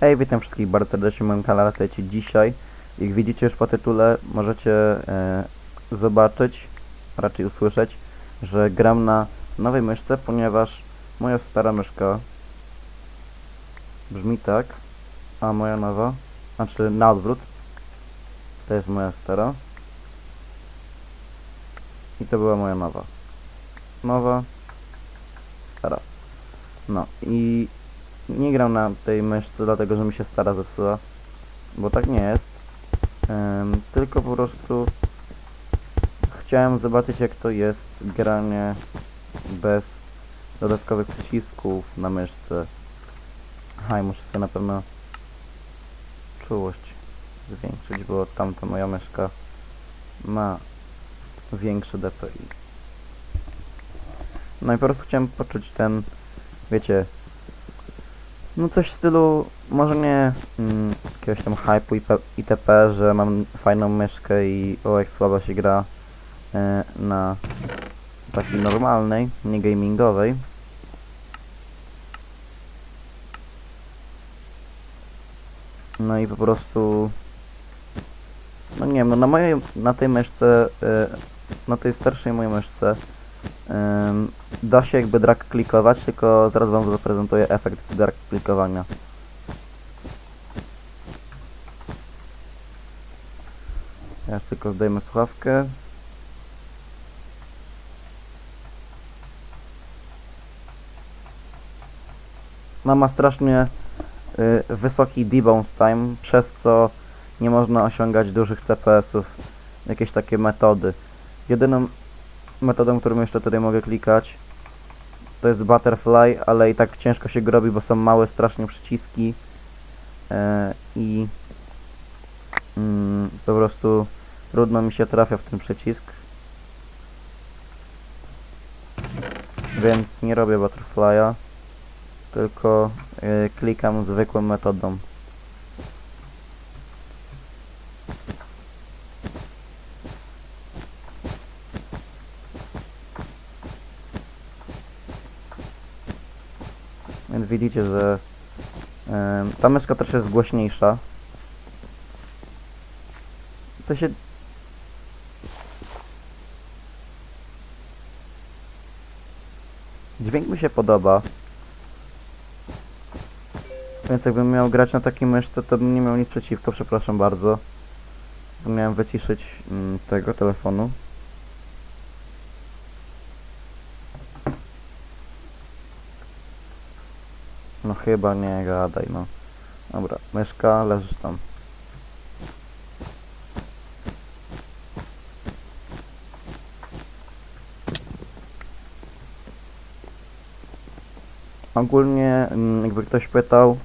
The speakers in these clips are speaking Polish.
Hej, witam wszystkich bardzo serdecznie w moim kanale. Słuchajcie, dzisiaj, jak widzicie już po tytule, możecie e, zobaczyć, raczej usłyszeć, że gram na nowej myszce, ponieważ moja stara myszka brzmi tak, a moja nowa, znaczy na odwrót, to jest moja stara i to była moja nowa. Nowa, stara. No i nie gram na tej myszce, dlatego że mi się stara zepsuła, bo tak nie jest. Em, tylko po prostu chciałem zobaczyć jak to jest granie bez dodatkowych przycisków na myszce. Aha, muszę sobie na pewno czułość zwiększyć, bo tamta moja myszka ma większe DPI. No i po prostu chciałem poczuć ten, wiecie, no coś w stylu, może nie mm, jakiegoś tam hype'u itp, że mam fajną myszkę i o jak słabo się gra e, na takiej normalnej, nie gamingowej. No i po prostu no nie wiem, no na mojej, na tej myszce, e, na tej starszej mojej myszce da się jakby drag klikować, tylko zaraz wam zaprezentuję efekt drag klikowania. Ja tylko zdejmę słuchawkę. No ma strasznie y, wysoki debounce time, przez co nie można osiągać dużych CPS-ów. Jakieś takie metody. Jedyną metodą, którą jeszcze tutaj mogę klikać. To jest butterfly, ale i tak ciężko się go robi, bo są małe strasznie przyciski. E, i mm, po prostu trudno mi się trafia w ten przycisk. Więc nie robię butterfly'a tylko e, klikam zwykłą metodą widzicie, że em, ta myszka też jest głośniejsza. Co się... Dźwięk mi się podoba. Więc jakbym miał grać na takiej myszce, to bym nie miał nic przeciwko, przepraszam bardzo. Miałem wyciszyć mm, tego telefonu. Chyba nie gadaj, no. Dobra, myszka, leżysz tam. Ogólnie, mm, jakby ktoś pytał,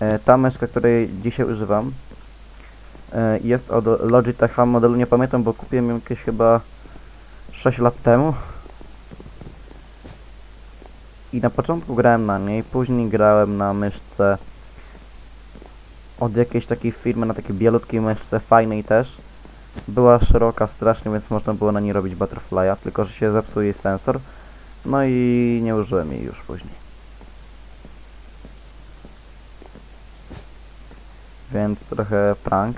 e, ta myszka, której dzisiaj używam, e, jest od Logitecha modelu, nie pamiętam, bo kupiłem ją jakieś chyba 6 lat temu. I na początku grałem na niej, później grałem na myszce od jakiejś takiej firmy, na takiej bielutkiej myszce, fajnej też. Była szeroka strasznie, więc można było na niej robić butterfly'a, tylko że się zepsuł jej sensor. No i nie użyłem jej już później. Więc trochę prank.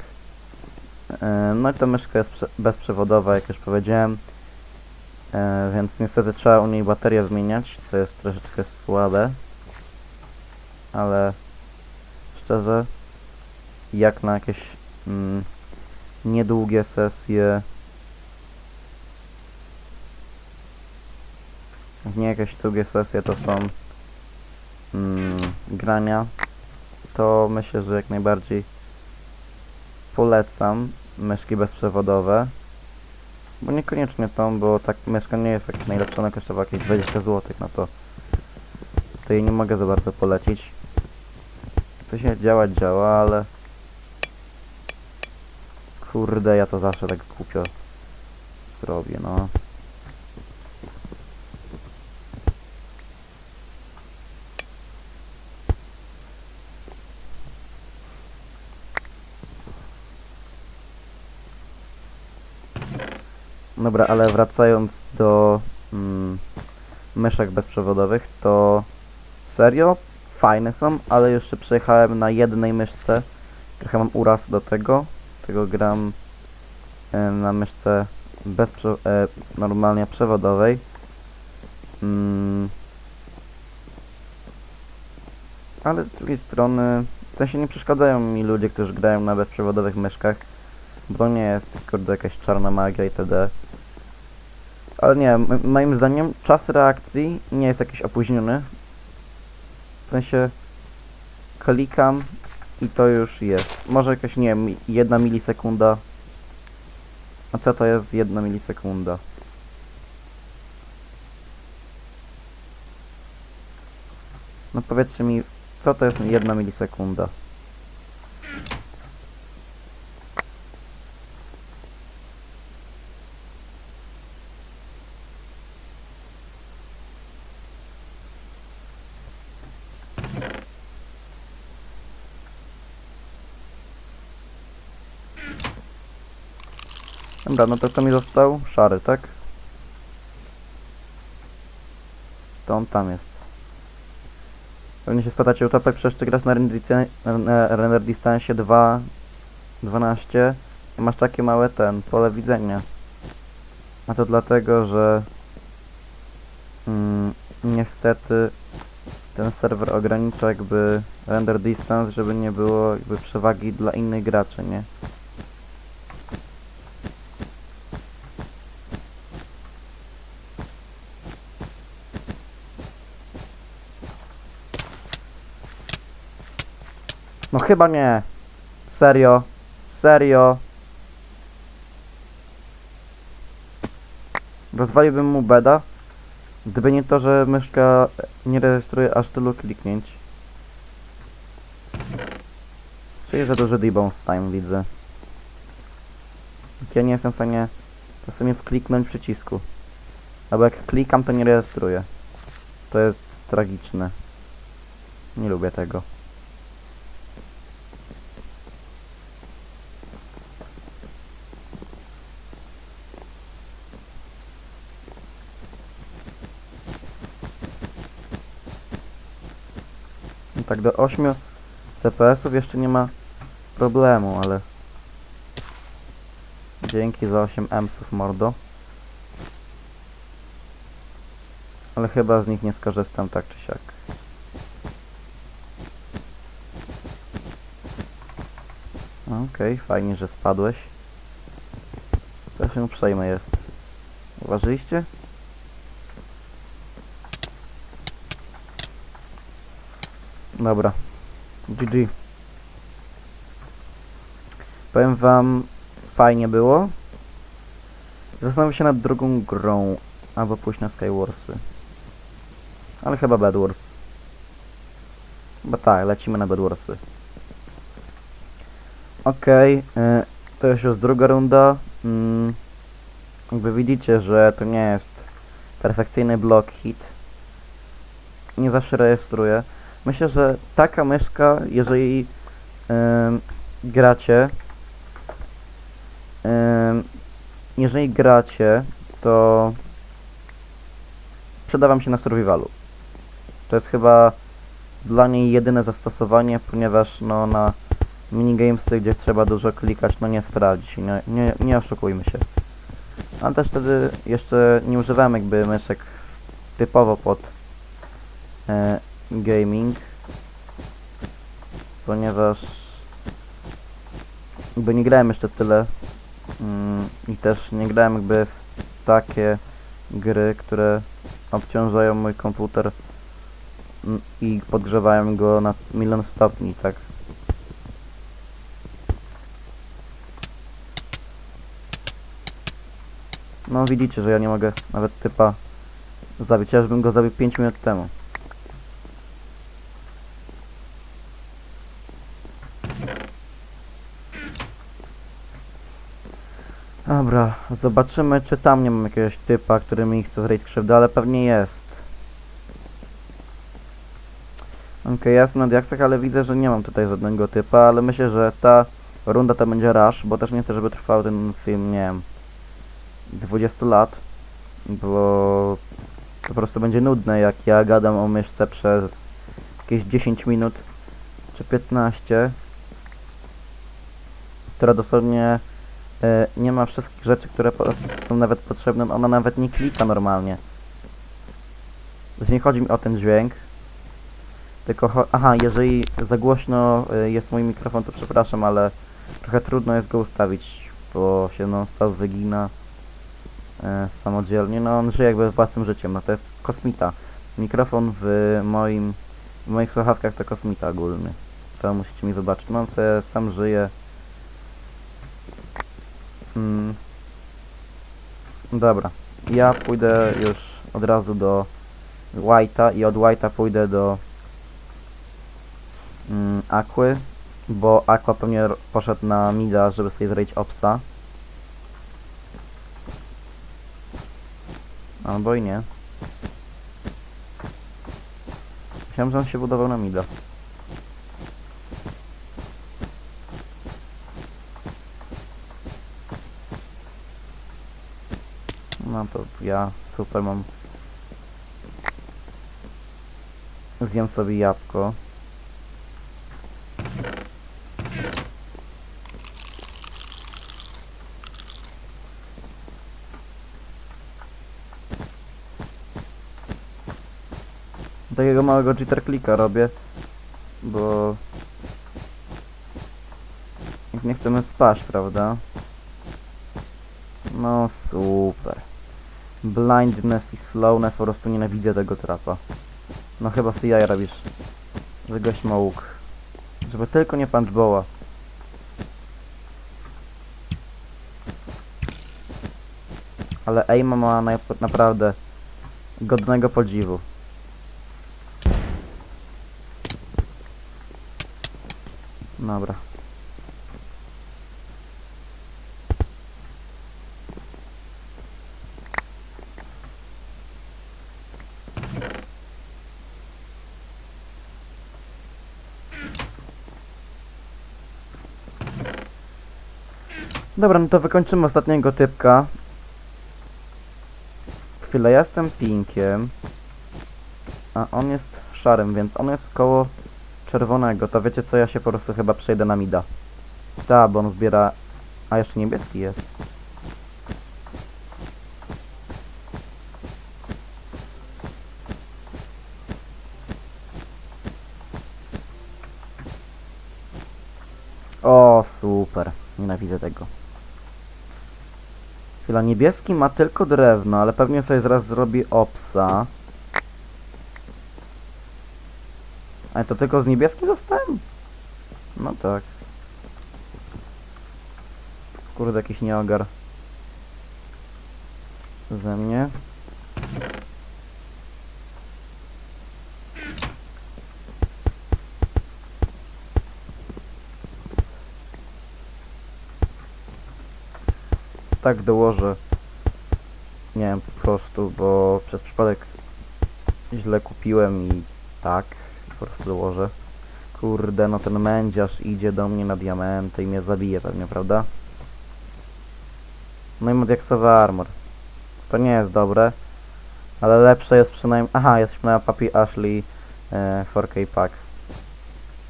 Yy, No i ta myszka jest prze- bezprzewodowa, jak już powiedziałem. E, więc niestety trzeba u niej baterię wymieniać, co jest troszeczkę słabe. Ale szczerze, jak na jakieś mm, niedługie sesje, nie jakieś długie sesje to są mm, grania, to myślę, że jak najbardziej polecam myszki bezprzewodowe. Bo niekoniecznie tą, bo tak myszka nie jest jakaś najlepsza, ona kosztowała jakieś 20 zł, no to to jej nie mogę za bardzo polecić. Co się działać działa, ale kurde, ja to zawsze tak głupio zrobię, no. Dobra, ale wracając do mm, myszek bezprzewodowych, to serio fajne są, ale jeszcze przejechałem na jednej myszce. Trochę mam uraz do tego. Tego gram e, na myszce bez e, normalnie przewodowej. Mm. Ale z drugiej strony, w sensie nie przeszkadzają mi ludzie, którzy grają na bezprzewodowych myszkach, bo nie jest kurde jakaś czarna magia itd. Ale nie, moim zdaniem czas reakcji nie jest jakiś opóźniony. W sensie klikam i to już jest. Może jakaś, nie wiem, jedna milisekunda. A co to jest jedna milisekunda? No powiedzcie mi, co to jest jedna milisekunda? Dobra, no to kto mi został? Szary, tak? To on tam jest. Pewnie się spytacie, Utopek, przecież ty grasz na render, dista- na render distance 2, 12 i masz takie małe ten, pole widzenia. A to dlatego, że mm, niestety ten serwer ogranicza jakby render distance, żeby nie było jakby przewagi dla innych graczy, nie? No chyba nie. Serio. Serio. Rozwaliłbym mu beda. Gdyby nie to, że myszka nie rejestruje aż tylu kliknięć. Czyli za duży debounce time widzę. Ja nie jestem w stanie czasami wkliknąć przycisku. Albo jak klikam, to nie rejestruje. To jest tragiczne. Nie lubię tego. Tak do 8 CPS-ów jeszcze nie ma problemu, ale dzięki za 8 EMS-ów mordo. Ale chyba z nich nie skorzystam tak czy siak. Okej, fajnie, że spadłeś. To się uprzejmy jest. Uważyliście? Dobra. GG. Powiem wam, fajnie było. Zastanawiam się nad drugą grą, albo pójść na Skywarsy. Ale chyba Bad Wars. Bo tak, lecimy na Bad Warsy. Okej, y, to już jest druga runda. Mm, jakby widzicie, że to nie jest perfekcyjny block hit. Nie zawsze rejestruje. Myślę, że taka myszka, jeżeli ym, gracie, ym, jeżeli gracie, to przyda wam się na survivalu. To jest chyba dla niej jedyne zastosowanie, ponieważ no na minigamesy, gdzie trzeba dużo klikać, no nie sprawdzi się, nie, nie, nie oszukujmy się. Ale też wtedy jeszcze nie używałem jakby myszek typowo pod e, gaming, ponieważ jakby nie grałem jeszcze tyle mm, i też nie grałem jakby w takie gry, które obciążają mój komputer mm, i podgrzewają go na milion stopni, tak. No widzicie, że ja nie mogę nawet typa zabić, ja już bym go zabił 5 minut temu. Dobra, zobaczymy czy tam nie mam jakiegoś typa, który mi chce zrobić krzywdę, ale pewnie jest. Okej, jasno na diaksach, ale widzę, że nie mam tutaj żadnego typa, ale myślę, że ta runda to będzie rush, bo też nie chcę, żeby trwał ten film, nie wiem, 20 lat, bo po prostu będzie nudne, jak ja gadam o myszce przez jakieś 10 minut czy 15, która dosłownie nie ma wszystkich rzeczy, które są nawet potrzebne, ona nawet nie klika normalnie. Znaczy nie chodzi mi o ten dźwięk, tylko aha, jeżeli za głośno e, jest mój mikrofon, to przepraszam, ale trochę trudno jest go ustawić, bo się non stop wygina e, samodzielnie. No on żyje jakby własnym życiem, no to jest kosmita. Mikrofon w moim, w moich słuchawkach to kosmita ogólny. To musicie mi wybaczyć. No on sobie sam żyje. Mm. Dobra. Ja pójdę już od razu do White'a i od White'a pójdę do mm, bo Aqua pewnie poszedł na Mida, żeby sobie zrobić Opsa. Albo i nie. Myślałem, że on się budował na Mida. No to ja super mam. Zjem sobie jabłko. Takiego małego jitter clicka robię, bo nie chcemy spać, prawda? No super. Blindness i slowness, po prostu nienawidzę tego trapa. No chyba sobie jaja robisz, że gość ma łuk. Żeby tylko nie punchboła. Ale aima ma na, naprawdę godnego podziwu. Dobra. Dobra, no to wykończymy ostatniego typka. Chwilę, ja jestem pinkiem. A on jest szarym, więc on jest koło czerwonego. To wiecie co, ja się po prostu chyba przejdę na mida. Ta, bo on zbiera... A, jeszcze niebieski jest. O, super. Nienawidzę tego. Chwila, niebieski ma tylko drewno, ale pewnie sobie zaraz zrobi opsa. Ale to tylko z niebieskim dostałem? No tak. Kurde, jakiś nieogar. Ze mnie. Tak dołożę. Nie wiem, po prostu, bo przez przypadek źle kupiłem i tak po prostu dołożę. Kurde, no ten mędziarz idzie do mnie na diamenty i mnie zabije pewnie, prawda? No i ma diaksowy armor. To nie jest dobre, ale lepsze jest przynajmniej... Aha, jesteśmy na Papi Ashley e, 4K Pack.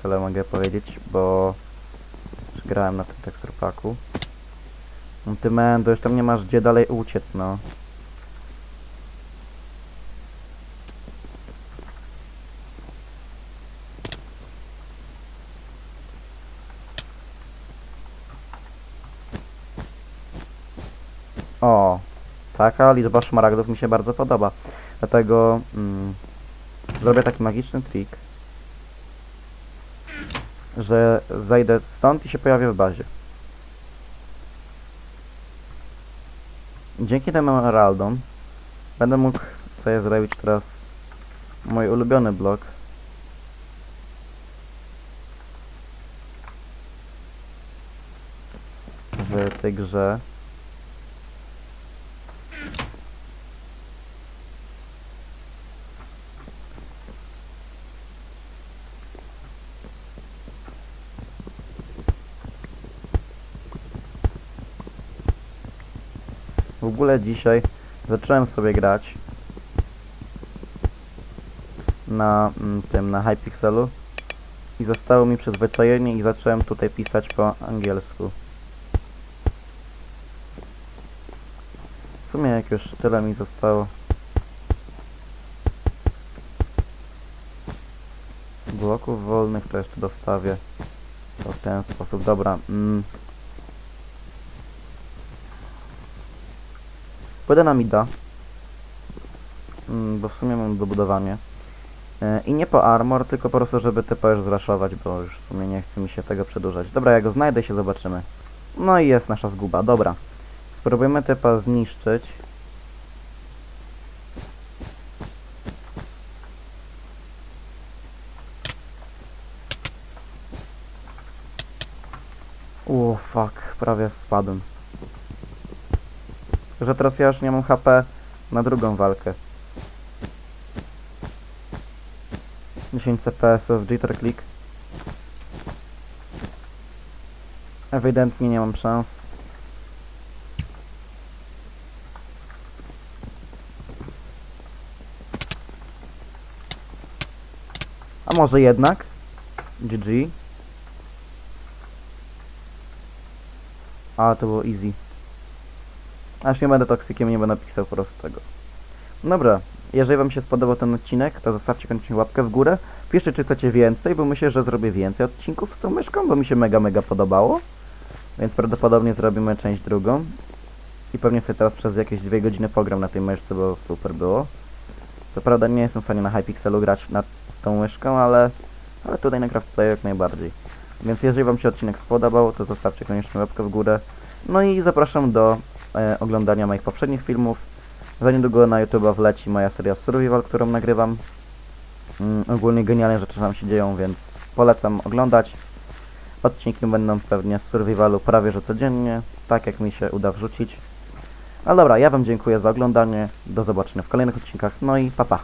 Tyle mogę powiedzieć, bo już grałem na tym texture packu. No ty Mendo, już tam nie masz gdzie dalej uciec, no. O, taka liczba szmaragdów mi się bardzo podoba. Dlatego mm, zrobię taki magiczny trik, że zajdę stąd i się pojawię w bazie. Dzięki tym emeraldom będę mógł sobie zrobić teraz mój ulubiony blok. W tej grze. Ogóle dzisiaj zacząłem sobie grać. na mm, tym, na Hypixelu i zostało mi przyzwyczajenie i zacząłem tutaj pisać po angielsku. W sumie jak już tyle mi zostało. Bloków wolnych to jeszcze dostawię. To w ten sposób. Dobra. Mm. Pójdę na mida. Mm, bo w sumie mam dobudowanie. E, I nie po armor, tylko po prostu, żeby typa już zraszować, bo już w sumie nie chce mi się tego przedłużać. Dobra, ja go znajdę i się zobaczymy. No i jest nasza zguba, dobra. Spróbujemy typa zniszczyć. O fuck, prawie spadłem. Że teraz ja już nie mam HP na drugą walkę. 10 CPS-ów, jitter click. Ewidentnie nie mam szans. A może jednak? GG. A, to było easy. Aż nie będę toksykiem, nie będę pisał po prostu tego. Dobra, jeżeli wam się spodobał ten odcinek, to zostawcie koniecznie łapkę w górę. Piszcie, czy chcecie więcej, bo myślę, że zrobię więcej odcinków z tą myszką, bo mi się mega, mega podobało. Więc prawdopodobnie zrobimy część drugą. I pewnie sobie teraz przez jakieś dwie godziny pogram na tej myszce, bo super było. Co prawda nie jestem w stanie na Hypixelu grać nad, z tą myszką, ale, ale tutaj na Craftplay jak najbardziej. Więc jeżeli wam się odcinek spodobał, to zostawcie koniecznie łapkę w górę. No i zapraszam do oglądania moich poprzednich filmów. Za niedługo na YouTube wleci moja seria Survival, którą nagrywam. Mm, ogólnie genialne rzeczy tam się dzieją, więc polecam oglądać. Odcinki będą pewnie z Survivalu prawie że codziennie, tak jak mi się uda wrzucić. Ale dobra, ja wam dziękuję za oglądanie, do zobaczenia w kolejnych odcinkach, no i pa pa.